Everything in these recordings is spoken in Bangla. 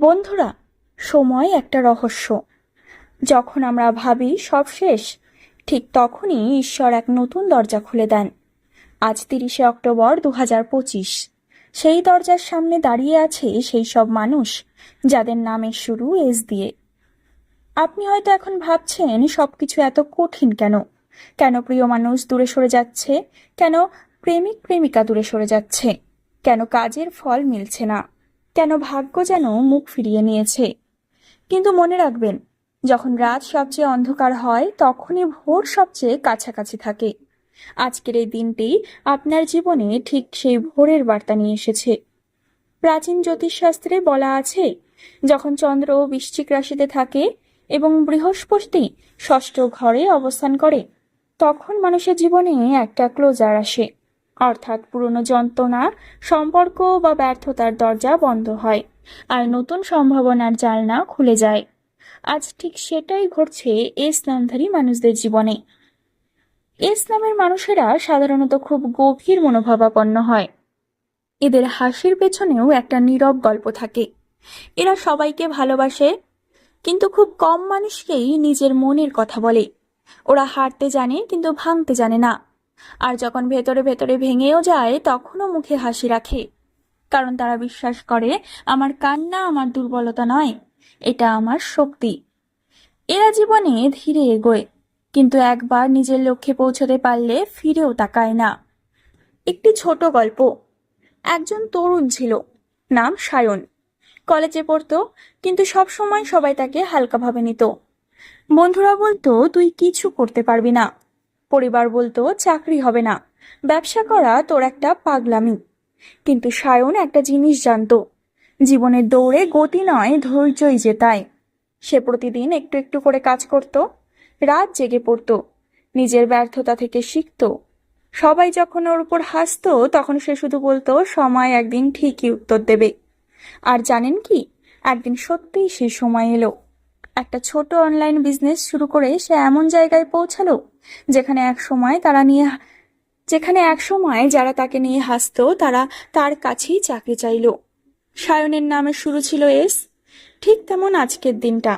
বন্ধুরা, সময় একটা রহস্য। যখন আমরা ভাবি সব শেষ, ঠিক তখনই ঈশ্বর এক নতুন দরজা খুলে দেন। আজ তিরিশে অক্টোবর দু পঁচিশ। সেই দরজার সামনে দাঁড়িয়ে আছে সেই সব মানুষ, যাদের নামের শুরু এস দিয়ে। আপনি হয়তো এখন ভাবছেন, সবকিছু এত কঠিন কেন? কেন প্রিয় মানুষ দূরে সরে যাচ্ছে? কেন প্রেমিক প্রেমিকা দূরে সরে যাচ্ছে? কেন কাজের ফল মিলছে না? কেন ভাগ্য যেন মুখ ফিরিয়ে নিয়েছে। কিন্তু মনে রাখবেন, যখন রাত সবচেয়ে অন্ধকার হয়, তখনই ভোর সবচেয়ে কাছাকাছি থাকে। আজকের এই দিনটি আপনার জীবনে ঠিক সেই ভোরের বার্তা নিয়ে এসেছে। প্রাচীন জ্যোতিষশাস্ত্রে বলা আছে, যখন চন্দ্র বৃশ্চিক রাশিতে থাকে এবং বৃহস্পতি ষষ্ঠ ঘরে অবস্থান করে, তখন মানুষের জীবনে একটা ক্লোজার আসে। অর্থাৎ পুরনো যন্ত্রণা সম্পর্ক বা ব্যর্থতার দরজা বন্ধ হয় আর নতুন সম্ভাবনার জালনা খুলে যায়। আজ ঠিক সেটাই ঘটছে এস নামধারী মানুষদের জীবনে। এস নামের মানুষেরা সাধারণত খুব গভীর মনোভাবাপন্ন হয়। এদের হাসির পেছনেও একটা নীরব গল্প থাকে। এরা সবাইকে ভালোবাসে, কিন্তু খুব কম মানুষকেই নিজের মনের কথা বলে। ওরা হারতে জানে, কিন্তু ভাঙতে জানে না। আর যখন ভেতরে ভেতরে ভেঙেও যায়, তখনও মুখে হাসি রাখে। কারণ তারা বিশ্বাস করে, আমার কান্না আমার দুর্বলতা নয়, এটা আমার শক্তি। এরা জীবনে ধীরে এগোয়, কিন্তু একবার নিজের লক্ষ্যে পৌঁছতে পারলে ফিরেও তাকায় না। একটি ছোট গল্প। একজন তরুণ ছিল, নাম সায়ন। কলেজে পড়তো, কিন্তু সব সময় সবাই তাকে হালকাভাবে নিত। বন্ধুরা বলতো, তুই কিছু করতে পারবি না। পরিবার বলতো, চাকরি হবে না। ব্যবসা করা তোর একটা পাগলামি। কিন্তু সায়ন একটা জিনিস জানতো, জীবনের দৌড়ে গতি নয়, ধৈর্যই জেতায় সে প্রতিদিন একটু একটু করে কাজ করত, রাত জেগে পড়তো, নিজের ব্যর্থতা থেকে শিখত। সবাই যখন ওর উপর হাসতো, তখন সে শুধু বলতো, সময় একদিন ঠিকই উত্তর দেবে। আর জানেন কি, একদিন সত্যিই সে সময় এলো। একটা ছোট অনলাইন বিজনেস শুরু করে সে এমন জায়গায় পৌঁছালো, যেখানে এক সময় তারা নিয়ে যেখানে এক সময় যারা তাকে নিয়ে হাসতো, তারা তার কাছেই চাকরি চাইলো। সায়নের নামে শুরু ছিল এস, ঠিক তেমন আজকের দিনটা।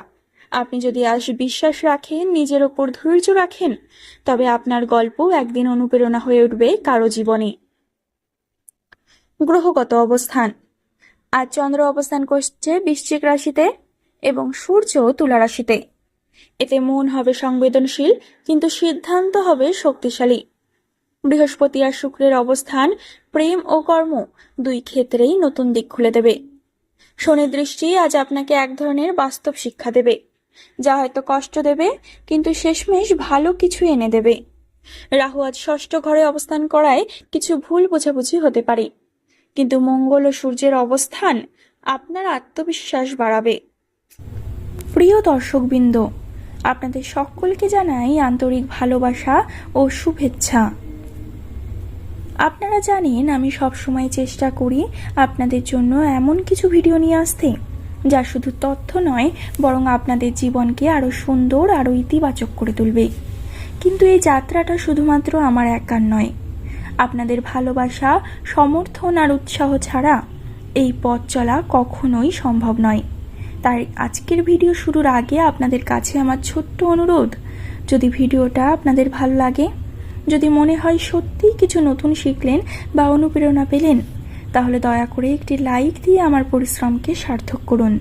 আপনি যদি আজ বিশ্বাস রাখেন, নিজের ওপর ধৈর্য রাখেন, তবে আপনার গল্প একদিন অনুপ্রেরণা হয়ে উঠবে কারও জীবনে। গ্রহগত অবস্থান। আজ চন্দ্র অবস্থান করছে বৃশ্চিক রাশিতে। এবং সূর্য তুলা রাশিতে এতে মন হবে সংবেদনশীল, কিন্তু সিদ্ধান্ত হবে শক্তিশালী। বৃহস্পতি আর শুক্রের অবস্থান প্রেম ও কর্ম, দুই ক্ষেত্রেই নতুন দিক খুলে দেবে। শনির দৃষ্টি আজ আপনাকে এক ধরনের বাস্তব শিক্ষা দেবে, যা হয়তো কষ্ট দেবে, কিন্তু শেষমেশ ভালো কিছু এনে দেবে। রাহু আজ ষষ্ঠ ঘরে অবস্থান করায় কিছু ভুল বোঝাবুঝি হতে পারে, কিন্তু মঙ্গল ও সূর্যের অবস্থান আপনার আত্মবিশ্বাস বাড়াবে। প্রিয় দর্শকবৃন্দ, আপনাদের সকলকে জানাই আন্তরিক ভালোবাসা ও শুভেচ্ছা। আপনারা জানেন, আমি সবসময় চেষ্টা করি আপনাদের জন্য এমন কিছু ভিডিও নিয়ে আসতে, যা শুধু তথ্য নয়, বরং আপনাদের জীবনকে আরও সুন্দর আরও ইতিবাচক করে তুলবে। কিন্তু এই যাত্রাটা শুধুমাত্র আমার একার নয়। আপনাদের ভালোবাসা, সমর্থন আর উৎসাহ ছাড়া এই পথ চলা কখনোই সম্ভব নয়। তাই আজকের ভিডিও শুরুর আগে আপনাদের কাছে আমার ছোট্ট অনুরোধ, যদি ভিডিওটা আপনাদের ভালো লাগে, যদি মনে হয় সত্যিই কিছু নতুন শিখলেন বা অনুপ্রেরণা পেলেন, তাহলে দয়া করে একটি লাইক দিয়ে আমার পরিশ্রমকে সার্থক করুন।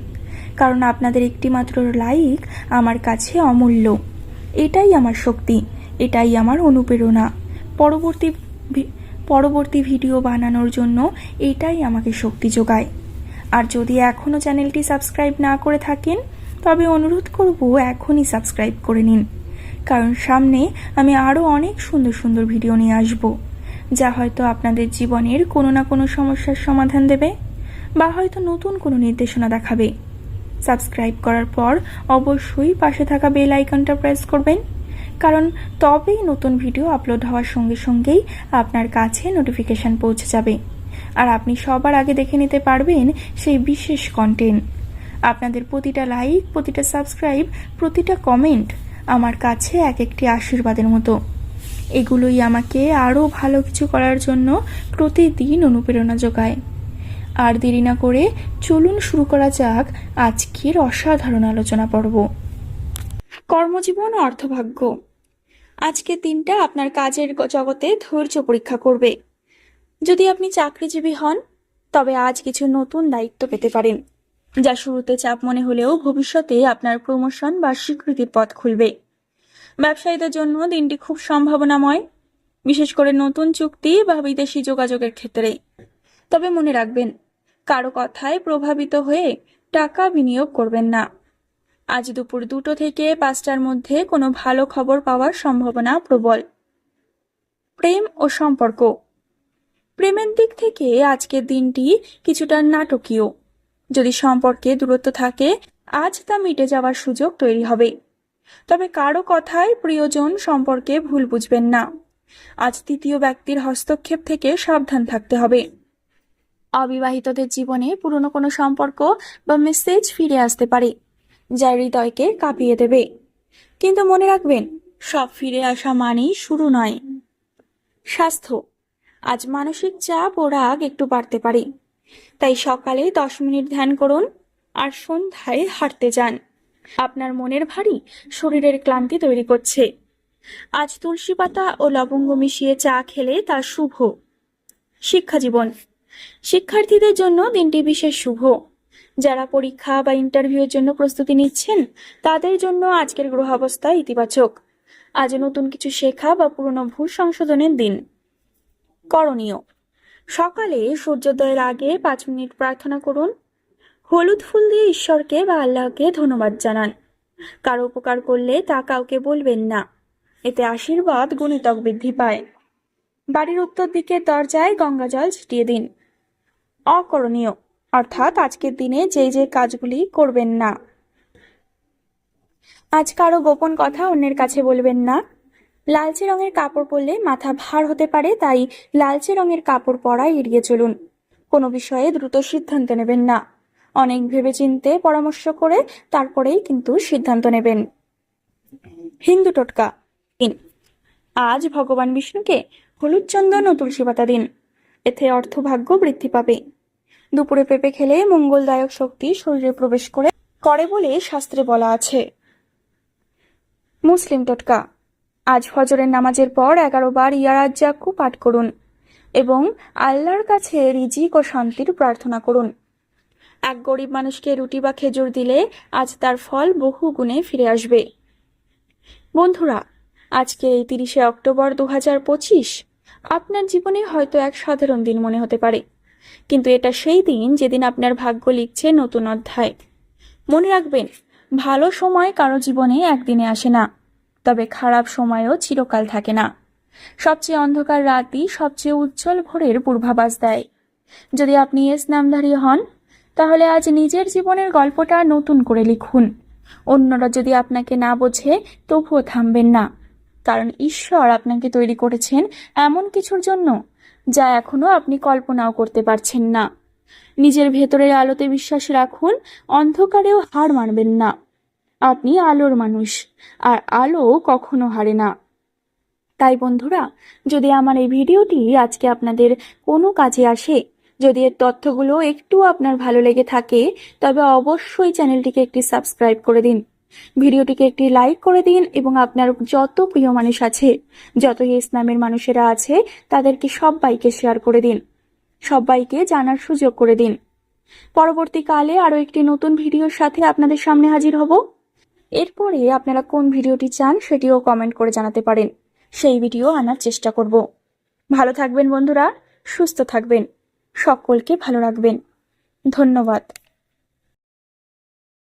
কারণ আপনাদের একটি মাত্র লাইক আমার কাছে অমূল্য। এটাই আমার শক্তি, এটাই আমার অনুপ্রেরণা। পরবর্তী পরবর্তী ভিডিও বানানোর জন্য এটাই আমাকে শক্তি যোগায়। আর যদি এখনও চ্যানেলটি সাবস্ক্রাইব না করে থাকেন, তবে অনুরোধ করব এখনই সাবস্ক্রাইব করে নিন। কারণ সামনে আমি আরও অনেক সুন্দর সুন্দর ভিডিও নিয়ে আসব, যা হয়তো আপনাদের জীবনের কোনো না কোনো সমস্যার সমাধান দেবে বা হয়তো নতুন কোনো নির্দেশনা দেখাবে। সাবস্ক্রাইব করার পর অবশ্যই পাশে থাকা বেল আইকনটা প্রেস করবেন, কারণ তবেই নতুন ভিডিও আপলোড হওয়ার সঙ্গে সঙ্গেই আপনার কাছে নোটিফিকেশন পৌঁছে যাবে। আর আপনি সবার আগে দেখে নিতে পারবেন সেই বিশেষ কন্টেন্ট আপনাদের প্রতিটা লাইক প্রতিটা সাবস্ক্রাইব প্রতিটা কমেন্ট আমার কাছে এক একটি আশীর্বাদের মতো। এগুলোই আমাকে আরও ভালো কিছু করার জন্য প্রতিদিন অনুপ্রেরণা যোগায়। আর দেরি না করে চলুন শুরু করা যাক আজকের অসাধারণ আলোচনা পর্ব। কর্মজীবন অর্থভাগ্য। আজকের দিনটা আপনার কাজের জগতে ধৈর্য পরীক্ষা করবে। যদি আপনি চাকরিজীবী হন, তবে আজ কিছু নতুন দায়িত্ব পেতে পারেন, যা শুরুতে চাপ মনে হলেও ভবিষ্যতে আপনার প্রমোশন বা স্বীকৃতির পথ খুলবে। ব্যবসায়ীদের জন্য দিনটি খুব সম্ভাবনাময়, বিশেষ করে নতুন চুক্তি বা বিদেশি যোগাযোগের ক্ষেত্রে। তবে মনে রাখবেন, কারও কথায় প্রভাবিত হয়ে টাকা বিনিয়োগ করবেন না। আজ দুপুর দুটো থেকে পাঁচটার মধ্যে কোনো ভালো খবর পাওয়ার সম্ভাবনা প্রবল। প্রেম ও সম্পর্ক প্রেমের দিক থেকে আজকের দিনটি কিছুটা নাটকীয়। যদি সম্পর্কে দূরত্ব থাকে, আজ তা মিটে যাওয়ার সুযোগ তৈরি হবে। তবে কারও কথায় প্রিয়জন সম্পর্কে ভুল বুঝবেন না। আজ তৃতীয় ব্যক্তির হস্তক্ষেপ থেকে সাবধান থাকতে হবে। অবিবাহিতদের জীবনে পুরনো কোনো সম্পর্ক বা মেসেজ ফিরে আসতে পারে, যা হৃদয়কে কাঁপিয়ে দেবে। কিন্তু মনে রাখবেন, সব ফিরে আসা মানেই শুরু নয়। স্বাস্থ্য। আজ মানসিক চাপ ও রাগ একটু বাড়তে পারে। তাই সকালে দশ মিনিট ধ্যান করুন আর সন্ধ্যায় হাঁটতে যান। আপনার মনের ভারী শরীরের ক্লান্তি তৈরি করছে। আজ তুলসী পাতা ও লবঙ্গ মিশিয়ে চা খেলে তা শুভ। শিক্ষা জীবন। শিক্ষার্থীদের জন্য দিনটি বিশেষ শুভ। যারা পরীক্ষা বা ইন্টারভিউয়ের জন্য প্রস্তুতি নিচ্ছেন, তাদের জন্য আজকের গ্রহাবস্থা ইতিবাচক। আজ নতুন কিছু শেখা বা পুরনো ভুল সংশোধনের দিন। করণীয়। সকালে সূর্যোদয়ের আগে পাঁচ মিনিট প্রার্থনা করুন। হলুদ ফুল দিয়ে ঈশ্বরকে বা আল্লাহকে ধন্যবাদ জানান। কারও উপকার করলে তা কাউকে বলবেন না। এতে আশীর্বাদ, গুণিতক বৃদ্ধি পায়। বাড়ির উত্তর দিকের দরজায় গঙ্গা জল ছিটিয়ে দিন। অকরণীয়, অর্থাৎ আজকের দিনে যে যে কাজগুলি করবেন না। আজ কারও গোপন কথা অন্যের কাছে বলবেন না। লালচে রঙের কাপড় পরলে মাথা ভার হতে পারে, তাই লালচে রঙের কাপড় পরা এড়িয়ে চলুন। কোনো বিষয়ে দ্রুত সিদ্ধান্ত নেবেন না। অনেক ভেবেচিন্তে পরামর্শ করে তারপরেই কিন্তু সিদ্ধান্ত নেবেন। হিন্দু টোটকা দিন আজ ভগবান বিষ্ণুকে হলুদ চন্দন ও তুলসী পাতা দিন। এতে অর্থভাগ্য বৃদ্ধি পাবে। দুপুরে পেঁপে খেলে মঙ্গলদায়ক শক্তি শরীরে প্রবেশ করে করে বলে শাস্ত্রে বলা আছে। মুসলিম টোটকা আজ ফজরের নামাজের পর এগারো বার ইয়ারাজ্জাকু পাঠ করুন এবং আল্লাহর কাছে রিজিক ও শান্তির প্রার্থনা করুন। এক গরিব মানুষকে রুটি বা খেজুর দিলে আজ তার ফল বহু গুণে ফিরে আসবে। বন্ধুরা, আজকে এই তিরিশে অক্টোবর দু হাজার পঁচিশ। আপনার জীবনে হয়তো এক সাধারণ দিন মনে হতে পারে, কিন্তু এটা সেই দিন যেদিন আপনার ভাগ্য লিখছে নতুন অধ্যায়। মনে রাখবেন, ভালো সময় কারও জীবনে একদিনে আসে না। তবে খারাপ সময়ও চিরকাল থাকে না। সবচেয়ে অন্ধকার রাতই সবচেয়ে উজ্জ্বল ভোরের পূর্বাভাস দেয়। যদি আপনি এস নামধারী হন, তাহলে আজ নিজের জীবনের গল্পটা নতুন করে লিখুন। অন্যরা যদি আপনাকে না বোঝে, তবুও থামবেন না। কারণ ঈশ্বর আপনাকে তৈরি করেছেন এমন কিছুর জন্য, যা এখনও আপনি কল্পনাও করতে পারছেন না। নিজের ভেতরের আলোতে বিশ্বাস রাখুন, অন্ধকারেও হার মানবেন না। আপনি আলোর মানুষ, আর আলো কখনো হারে না। তাই বন্ধুরা, যদি আমার এই ভিডিওটি আজকে আপনাদের কোনো কাজে আসে, যদি এর তথ্যগুলো একটু আপনার ভালো লেগে থাকে, তবে অবশ্যই চ্যানেলটিকে একটি সাবস্ক্রাইব করে দিন। ভিডিওটিকে একটি লাইক করে দিন এবং আপনার যত প্রিয় মানুষ আছে যত ইসলামের মানুষেরা আছে, তাদেরকে সবাইকে শেয়ার করে দিন। সবাইকে জানার সুযোগ করে দিন। পরবর্তীকালে আরও একটি নতুন ভিডিওর সাথে আপনাদের সামনে হাজির হব। এরপরে আপনারা কোন ভিডিওটি চান সেটিও কমেন্ট করে জানাতে পারেন। সেই ভিডিও আনার চেষ্টা করব। ভালো থাকবেন বন্ধুরা, সুস্থ থাকবেন। সকলকে ভালো রাখবেন। ধন্যবাদ।